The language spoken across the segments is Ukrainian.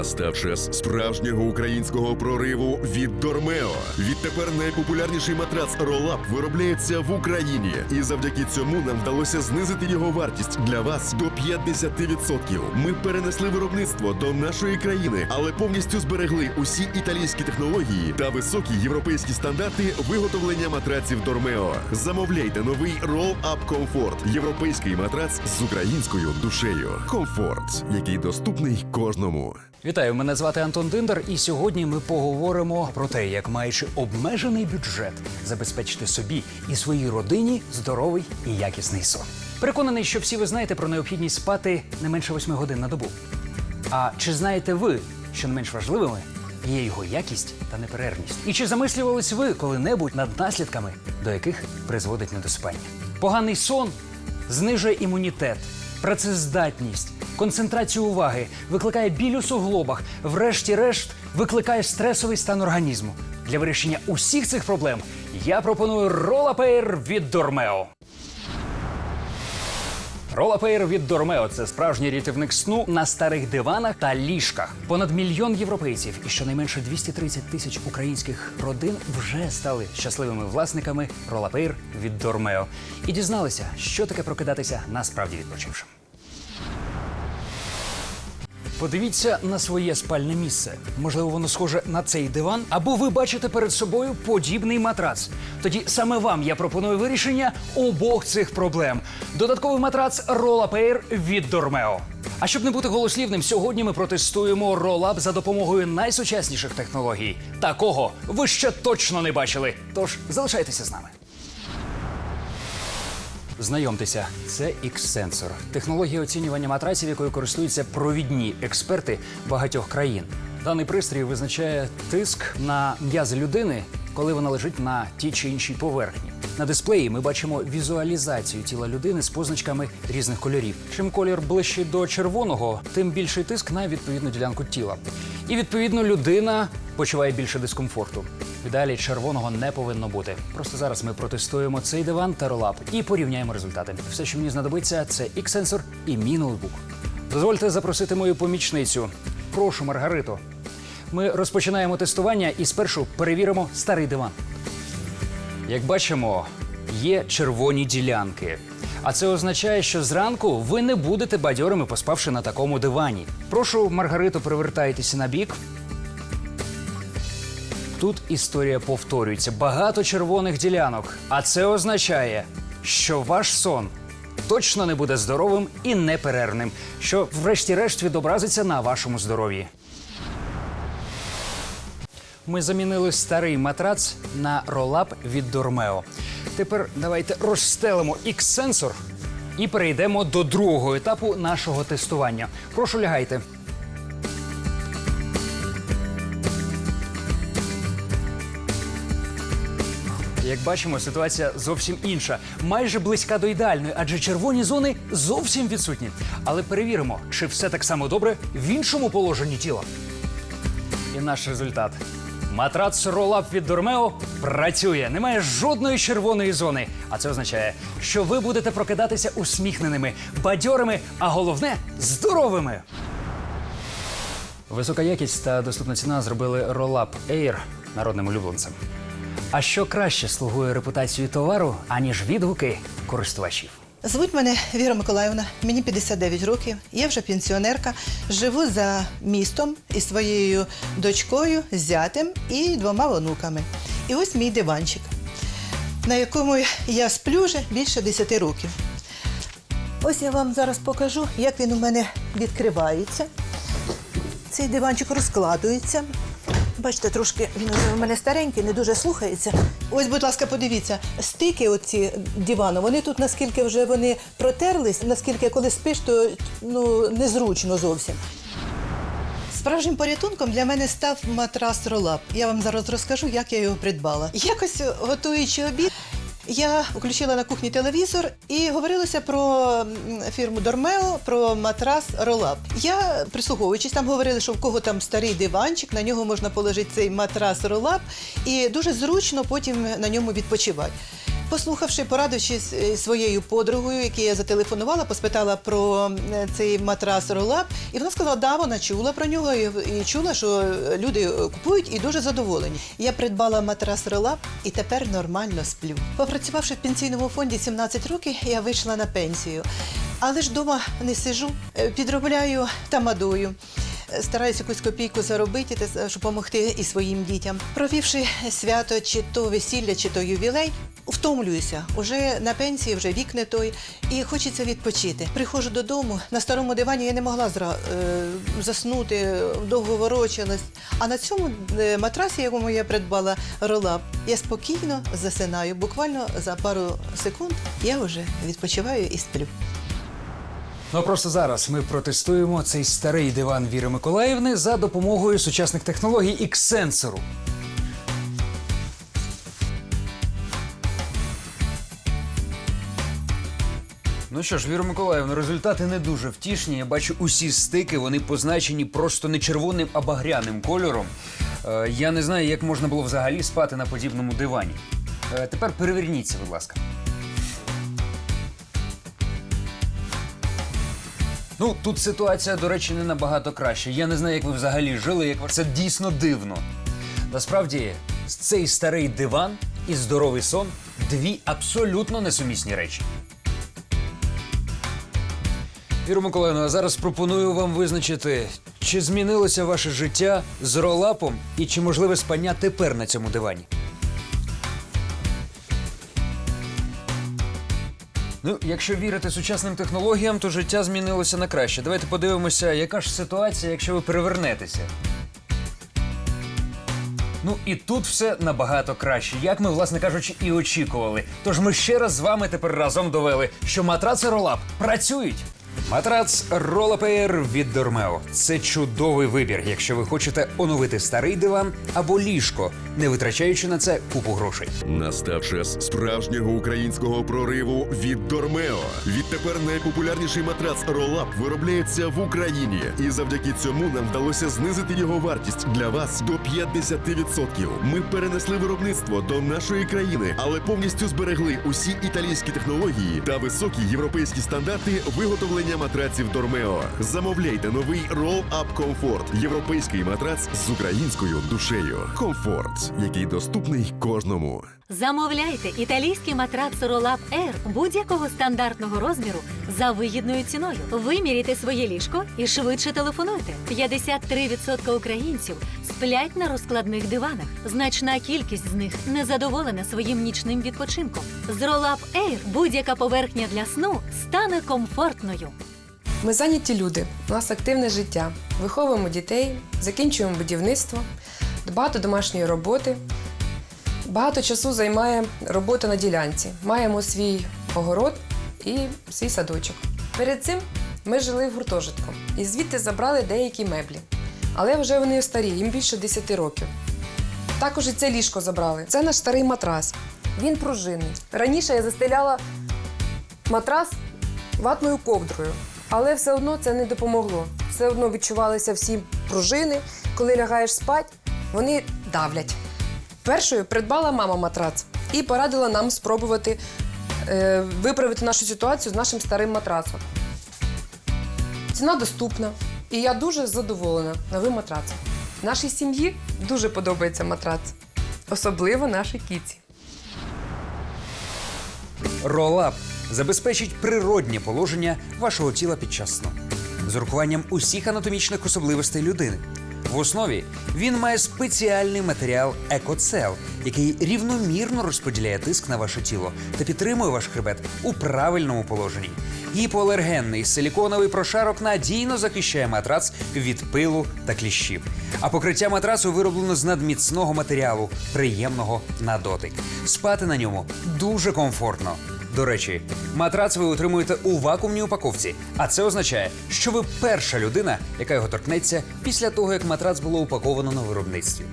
Настав час справжнього українського прориву від Дормео. Відтепер найпопулярніший матрац Ролап виробляється в Україні, і завдяки цьому нам вдалося знизити його вартість для вас до 50%. Ми перенесли виробництво до нашої країни, але повністю зберегли усі італійські технології та високі європейські стандарти виготовлення матраців Дормео. Замовляйте новий Roll Up Comfort – європейський матрац з українською душею. Комфорт, який доступний кожному. Вітаю, мене звати Антон Диндер, і сьогодні ми поговоримо про те, як маючи обмежений бюджет, забезпечити собі і своїй родині здоровий і якісний сон. Переконаний, що всі ви знаєте про необхідність спати не менше 8 годин на добу. А чи знаєте ви, що не менш важливими є його якість та неперервність? І чи замислювались ви коли-небудь над наслідками, до яких призводить недоспання? Поганий сон знижує імунітет, працездатність, концентрацію уваги, викликає біль у суглобах, врешті-решт викликає стресовий стан організму. Для вирішення усіх цих проблем я пропоную ролапейр від Дормео. Ролапейр від Дормео це справжній рятівник сну на старих диванах та ліжках. Понад мільйон європейців і щонайменше 230 тисяч українських родин вже стали щасливими власниками Ролапейр від Дормео і дізналися, що таке прокидатися насправді відпочившим. Подивіться на своє спальне місце. Можливо, воно схоже на цей диван, або ви бачите перед собою подібний матрац. Тоді саме вам я пропоную вирішення обох цих проблем. Додатковий матрац Rollapair від Дормео. А щоб не бути голослівним, сьогодні ми протестуємо ролап за допомогою найсучасніших технологій. Такого ви ще точно не бачили. Тож залишайтеся з нами. Знайомтеся, це X-сенсор – технологія оцінювання матраців, якою користуються провідні експерти багатьох країн. Даний пристрій визначає тиск на м'язи людини, коли вона лежить на тій чи іншій поверхні. На дисплеї ми бачимо візуалізацію тіла людини з позначками різних кольорів. Чим колір ближчий до червоного, тим більший тиск на відповідну ділянку тіла. І відповідно людина почуває більше дискомфорту. В ідеалі червоного не повинно бути. Просто зараз ми протестуємо цей диван та ролап і порівняємо результати. Все, що мені знадобиться, це X-сенсор і мій ноутбук. Дозвольте запросити мою помічницю. Прошу, Маргарито. Ми розпочинаємо тестування і спершу перевіримо старий диван. Як бачимо, є червоні ділянки. А це означає, що зранку ви не будете бадьорими, поспавши на такому дивані. Прошу, Маргарито, привертайтеся на бік. Тут історія повторюється. Багато червоних ділянок. А це означає, що ваш сон точно не буде здоровим і неперервним, що врешті-решт відобразиться на вашому здоров'ї. Ми замінили старий матрац на ролап від Дормео. Тепер давайте розстелимо X-сенсор і перейдемо до другого етапу нашого тестування. Прошу лягайте. Як бачимо, ситуація зовсім інша, майже близька до ідеальної, адже червоні зони зовсім відсутні. Але перевіримо, чи все так само добре в іншому положенні тіла. І наш результат. Матрац Ролап від Дормео працює. Немає жодної червоної зони. А це означає, що ви будете прокидатися усміхненими, бадьорими, а головне здоровими. Висока якість та доступна ціна зробили Ролап Air народним улюбленцем. А що краще слугує репутацію товару, аніж відгуки користувачів? Звуть мене Віра Миколаївна, мені 59 років. Я вже пенсіонерка. Живу за містом із своєю дочкою, зятем і двома онуками. І ось мій диванчик, на якому я сплю вже більше 10 років. Ось я вам зараз покажу, як він у мене відкривається. Цей диванчик розкладується. Бачите, трошки він уже у мене старенький, не дуже слухається. Ось, будь ласка, подивіться, стики оці дивану, вони тут наскільки вже вони протерлись, наскільки коли спиш, то ну, незручно зовсім. Справжнім порятунком для мене став матрас Ролап. Я вам зараз розкажу, як я його придбала. Якось готуючи обід, я включила на кухні телевізор і говорилося про фірму Дормео, про матрас Ролап. Я прислуховуючись, там говорили, що в кого там старий диванчик, на нього можна положити цей матрас Ролап, і дуже зручно потім на ньому відпочивати. Послухавши, порадившись е, своєю подругою, якій я зателефонувала, поспитала про е, цей матрас Ролап, і вона сказала, да, вона чула про нього і, чула, що люди е, купують і дуже задоволені. Я придбала матрас Ролап і тепер нормально сплю. Попрацювавши в пенсійному фонді 17 років, я вийшла на пенсію. Але ж вдома не сижу, підробляю тамадою. Стараюсь якусь копійку заробити, щоб допомогти і своїм дітям. Провівши свято, чи то весілля, чи то ювілей, втомлююся. Уже на пенсії, вже вік не той, і хочеться відпочити. Приходжу додому, на старому дивані я не могла зра... е, заснути, довго ворочалась. А на цьому е, матрасі, якому я придбала ролап, я спокійно засинаю. Буквально за пару секунд я вже відпочиваю і сплю. Ну просто зараз ми протестуємо цей старий диван Віри Миколаївни за допомогою сучасних технологій X-сенсору. Ну що ж, Віра Миколаївна, результати не дуже втішні. Я бачу усі стики, вони позначені просто не червоним, а багряним кольором. Е, я не знаю, як можна було взагалі спати на подібному дивані. Е, тепер переверніться, будь ласка. Ну, тут ситуація, до речі, не набагато краще. Я не знаю, як ви взагалі жили, як ви- це дійсно дивно. Насправді, цей старий диван і здоровий сон дві абсолютно несумісні речі. Віру Миколаївна, а зараз пропоную вам визначити, чи змінилося ваше життя з ролапом і чи можливе спання тепер на цьому дивані. Ну, якщо вірити сучасним технологіям, то життя змінилося на краще. Давайте подивимося, яка ж ситуація, якщо ви перевернетеся. Ну і тут все набагато краще, як ми, власне кажучи, і очікували. Тож ми ще раз з вами тепер разом довели, що матраци Ролап працюють. Матрац Ролапеєр від Дормео. Це чудовий вибір, якщо ви хочете оновити старий диван або ліжко, не витрачаючи на це купу грошей. Настав час справжнього українського прориву від Дормео. Відтепер найпопулярніший матрац Ролап виробляється в Україні, і завдяки цьому нам вдалося знизити його вартість для вас до 50%. Ми перенесли виробництво до нашої країни, але повністю зберегли усі італійські технології та високі європейські стандарти виготовлення матраців Дормео. Замовляйте новий Roll Up Comfort – європейський матрац з українською душею. Комфорт, який доступний кожному. Замовляйте італійський матрац Rolab Air будь-якого стандартного розміру за вигідною ціною. Виміряйте своє ліжко і швидше телефонуйте. 53% українців сплять на розкладних диванах. Значна кількість з них незадоволена своїм нічним відпочинком. З Rolab Air будь-яка поверхня для сну стане комфортною. Ми зайняті люди, у нас активне життя. Виховуємо дітей, закінчуємо будівництво, багато домашньої роботи. Багато часу займає робота на ділянці. Маємо свій огород і свій садочок. Перед цим ми жили в гуртожитку і звідти забрали деякі меблі. Але вже вони старі, їм більше 10 років. Також і це ліжко забрали. Це наш старий матрас. Він пружинний. Раніше я застеляла матрас ватною ковдрою. Але все одно це не допомогло. Все одно відчувалися всі пружини. Коли лягаєш спати, вони давлять. Першою придбала мама матрац і порадила нам спробувати е, виправити нашу ситуацію з нашим старим матрасом. Ціна доступна, і я дуже задоволена новим матрацем. Нашій сім'ї дуже подобається матрац, особливо нашій кіці. Ролап забезпечить природнє положення вашого тіла під час сну з урахуванням усіх анатомічних особливостей людини. В основі він має спеціальний матеріал екоцел, який рівномірно розподіляє тиск на ваше тіло та підтримує ваш хребет у правильному положенні. Гіпоалергенний силіконовий прошарок надійно захищає матрац від пилу та кліщів. А покриття матрацу вироблено з надміцного матеріалу, приємного на дотик. Спати на ньому дуже комфортно. До речі, матрац ви отримуєте у вакуумній упаковці, а це означає, що ви перша людина, яка його торкнеться після того, як матрац було упаковано на виробництві.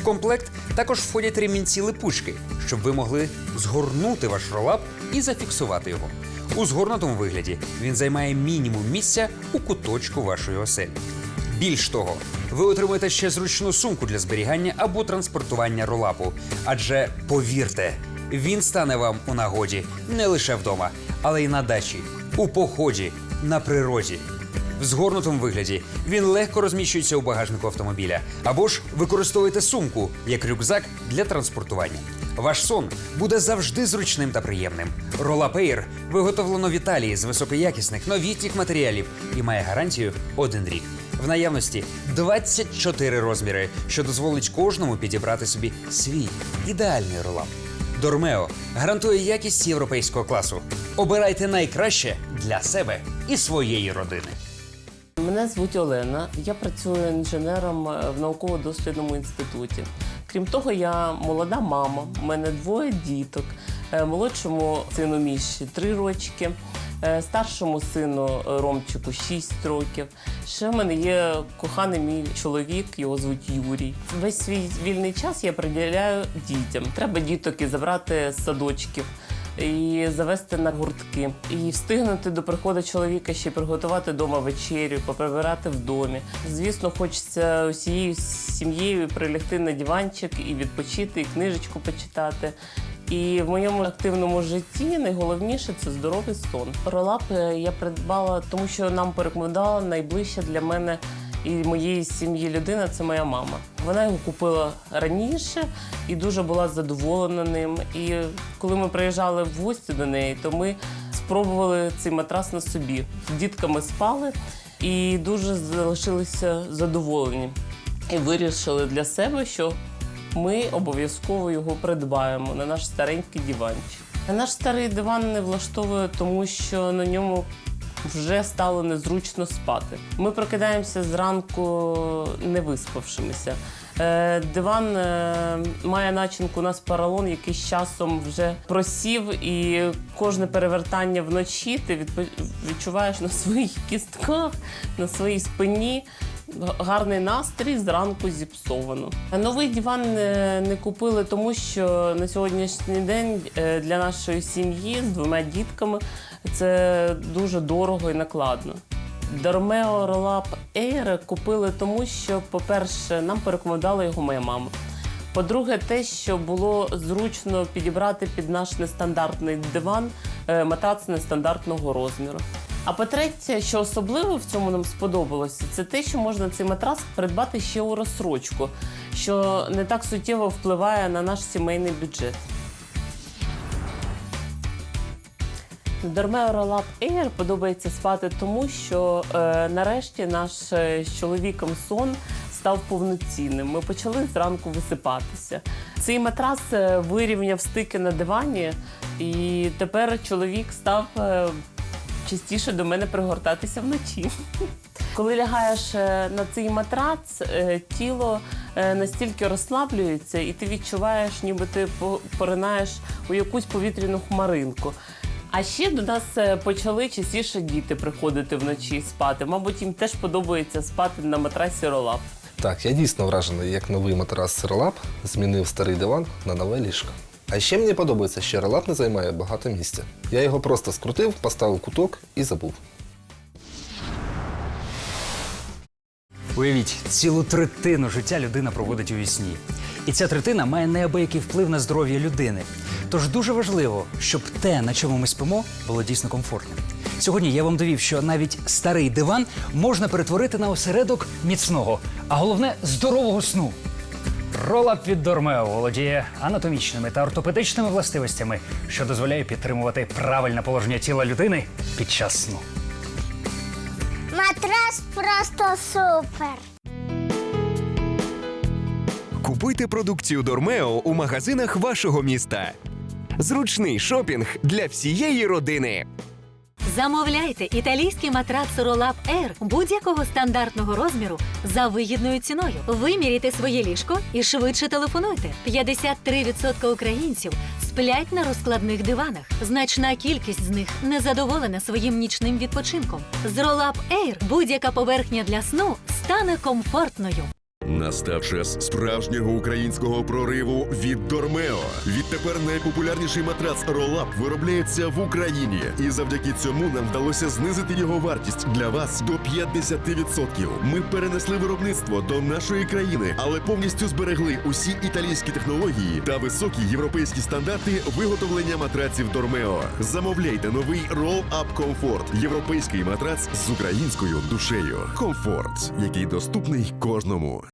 В комплект також входять ремінці липучки, щоб ви могли згорнути ваш ролап і зафіксувати його. У згорнутому вигляді він займає мінімум місця у куточку вашої оселі. Більш того, ви отримаєте ще зручну сумку для зберігання або транспортування ролапу. Адже повірте, Він стане вам у нагоді не лише вдома, але й на дачі, у поході, на природі. В згорнутому вигляді він легко розміщується у багажнику автомобіля або ж використовуєте сумку як рюкзак для транспортування. Ваш сон буде завжди зручним та приємним. Roll-Up виготовлено в Італії з високоякісних новітніх матеріалів і має гарантію один рік. В наявності 24 розміри, що дозволить кожному підібрати собі свій ідеальний ролап. Дормео гарантує якість європейського класу. Обирайте найкраще для себе і своєї родини. Мене звуть Олена. Я працюю інженером е, в науково-дослідному інституті. Крім того, я молода мама. У мене двоє діток. Е, Молодшому сину Міші три рочки, старшому сину е, Ромчику 6 років. Ще в мене є коханий мій чоловік, його звуть Юрій. Весь свій вільний час я приділяю дітям. Треба діток і забрати з садочків і завести на гуртки, і встигнути до приходу чоловіка ще приготувати вдома вечерю, поприбирати в домі. Звісно, хочеться усією сім'єю прилягти на диванчик і відпочити, і книжечку почитати. І в моєму активному житті найголовніше це здоровий сон. Ролап е, я придбала, тому що нам порекомендувала найближча для мене і моєї сім'ї людина це моя мама. Вона його купила раніше і дуже була задоволена ним. І коли ми приїжджали в гості до неї, то ми спробували цей матрас на собі. Дітками спали і дуже залишилися задоволені. І вирішили для себе, що ми обов'язково його придбаємо на наш старенький диванчик. Наш старий диван не влаштовує, тому що на ньому вже стало незручно спати. Ми прокидаємося зранку не виспавшимися. Е, Диван е, має начинку у нас поролон, який з часом вже просів, і кожне перевертання вночі ти відчуваєш на своїх кістках, на своїй спині. Гарний настрій зранку зіпсовано. Новий диван не купили, тому що на сьогоднішній день е, для нашої сім'ї з двома дітками це дуже дорого і накладно. Дормео Ролап Air купили тому, що, по-перше, нам порекомендувала його моя мама. По-друге, те, що було зручно підібрати під наш нестандартний диван е, матрац нестандартного розміру. А по-третє, що особливо в цьому нам сподобалося, це те, що можна цей матрас придбати ще у розсрочку, що не так суттєво впливає на наш сімейний бюджет. Дормео Ролап Air подобається спати тому, що е, нарешті наш е, з чоловіком сон став повноцінним. Ми почали зранку висипатися. Цей матрас е, вирівняв стики на дивані, і тепер чоловік став е, частіше до мене пригортатися вночі. Коли лягаєш е, на цей матрац, е, тіло е, настільки розслаблюється, і ти відчуваєш, ніби ти по- поринаєш у якусь повітряну хмаринку. А ще до нас почали частіше діти приходити вночі спати. Мабуть, їм теж подобається спати на матрасі ролап. Так, я дійсно вражений, як новий матрас Relap змінив старий диван на нове ліжко. А ще мені подобається, що Relap не займає багато місця. Я його просто скрутив, поставив куток і забув. Уявіть, цілу третину життя людина проводить у вісні. І ця третина має неабиякий вплив на здоров'я людини. Тож дуже важливо, щоб те, на чому ми спимо, було дійсно комфортним. Сьогодні я вам довів, що навіть старий диван можна перетворити на осередок міцного, а головне здорового сну. Ролап від Дормео володіє анатомічними та ортопедичними властивостями, що дозволяє підтримувати правильне положення тіла людини під час сну. Матрас просто супер. Купуйте продукцію Дормео у магазинах вашого міста. Зручний шопінг для всієї родини. Замовляйте італійський матрац Ролап Air будь-якого стандартного розміру за вигідною ціною. Виміряйте своє ліжко і швидше телефонуйте. 53% українців сплять на розкладних диванах. Значна кількість з них незадоволена своїм нічним відпочинком. З Ролап Air будь-яка поверхня для сну стане комфортною. Настав час справжнього українського прориву від Дормео. Відтепер найпопулярніший матрац Ролап виробляється в Україні, і завдяки цьому нам вдалося знизити його вартість для вас до 50%. Ми перенесли виробництво до нашої країни, але повністю зберегли усі італійські технології та високі європейські стандарти виготовлення матраців Дормео. Замовляйте новий Roll Up Comfort – європейський матрац з українською душею. Комфорт, який доступний кожному.